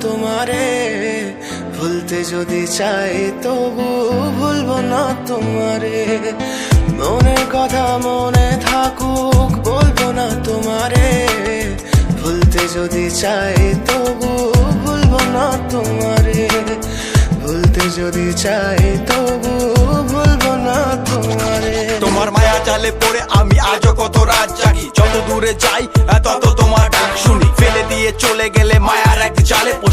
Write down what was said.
তোমারে ভুলতে যদি চাই, তবু ভুলবো না তোমারে। মনের কথা মনে থাকুক, বলব না তোমারে। ভুলতে যদি চাই, তবু ভুলবো না তোমারে। ভুলতে যদি চাই, তবু ভুলবো না তোমারে। তোমার মায়া চালে পড়ে আমি আজও কত রাত জাগি। যত দূরে যাই তত তোমার ডাক শুনি।